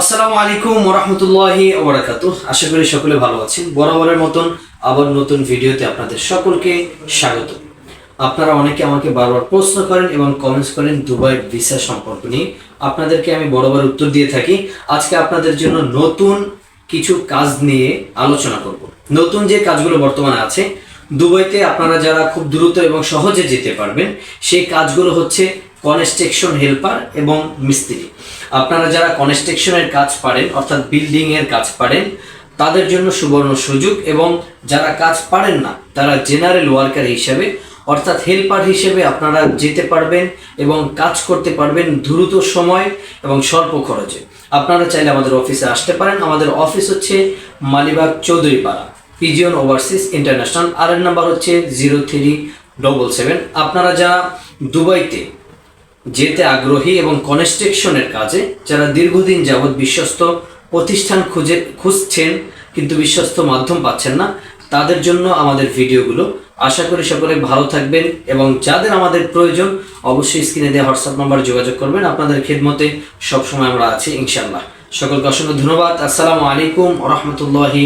আসসালামু আলাইকুম ওরহমতুল্লাহি ওবরাকাত আশা করি সকলে ভালো আছেন। বরাবরের মতন আবার নতুন ভিডিওতে আপনাদের সকলকে স্বাগত। আপনারা অনেকে আমাকে বারবার প্রশ্ন করেন এবং কমেন্টস করেন, দুবাই ভিসা সম্পর্ক নিয়ে। আপনাদেরকে আমি বরাবর উত্তর দিয়ে থাকি। আজকে আপনাদের জন্য নতুন কিছু কাজ নিয়ে আলোচনা করব। নতুন যে কাজগুলো বর্তমানে আছে, দুবাইতে আপনারা যারা খুব দ্রুত এবং সহজে যেতে পারবেন, সেই কাজগুলো হচ্ছে কনস্ট্রাকশন হেল্পার এবং মিস্ত্রি। আপনারা যারা কনস্ট্রাকশনের কাজ পারেন, অর্থাৎ বিল্ডিং এর কাজ পারেন, তাদের জন্য সুবর্ণ সুযোগ এবং যারা কাজ পারেন না, তারা জেনারেল ওয়ার্কার হিসেবে, অর্থাৎ হেল্পার হিসেবে আপনারা যেতে পারবেন এবং কাজ করতে পারবেন দ্রুত সময় এবং স্বল্প খরচে। আপনারা চাইলে আমাদের অফিসে আসতে পারেন। আমাদের অফিস হচ্ছে Malibagh Chowdhurypara Pigeon Overseas International আর এর নাম্বার হচ্ছে জিরো থ্রি ডবল সেভেন আপনারা যারা দুবাইতে যেতে আগ্রহী এবং কনস্ট্রাকশনের কাজে যারা দীর্ঘদিন যাবৎ বিশ্বস্ত প্রতিষ্ঠান খুঁজে খুঁজছেন কিন্তু বিশ্বস্ত মাধ্যম পাচ্ছেন না, তাদের জন্য আমাদের ভিডিওগুলো আশা করি সকলে ভালো থাকবেন এবং যাদের আমাদের প্রয়োজন অবশ্যই স্ক্রিনে দেওয়া হোয়াটসঅ্যাপ নাম্বার যোগাযোগ করবেন। আপনাদের খেদমতে সবসময় আমরা আছি ইনশাল্লাহ সকলকে অসংখ্য ধন্যবাদ। আসসালামু আলাইকুম রহমতুল্লাহি